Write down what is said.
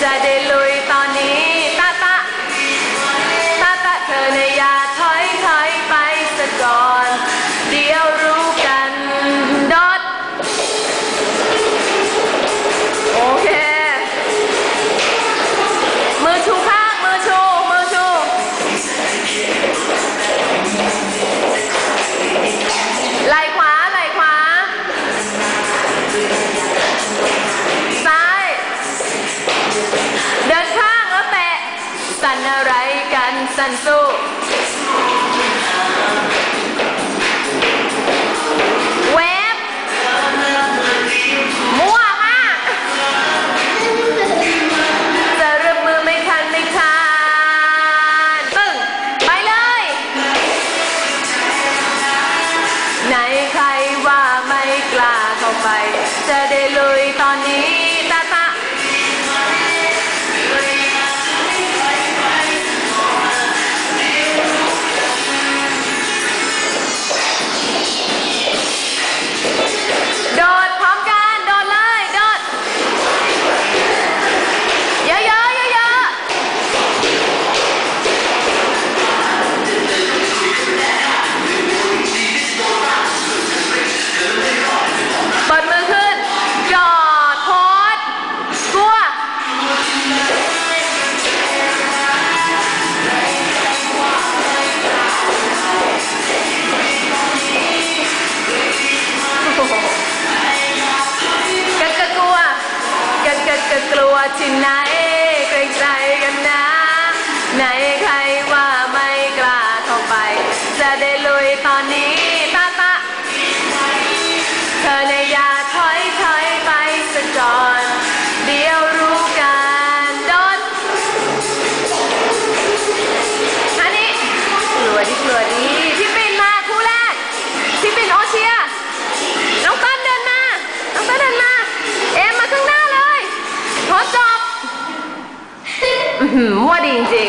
Daddy Louis. สันอะไรกันสันสู้เวฟมัวมากจะรับมือไม่ทันไม่ทันตึ้งไปเลย ไหนใครว่าไม่กล้าเข้าไป จะได้ลุยตอนนี้ Noah tonight. 嗯，我认真。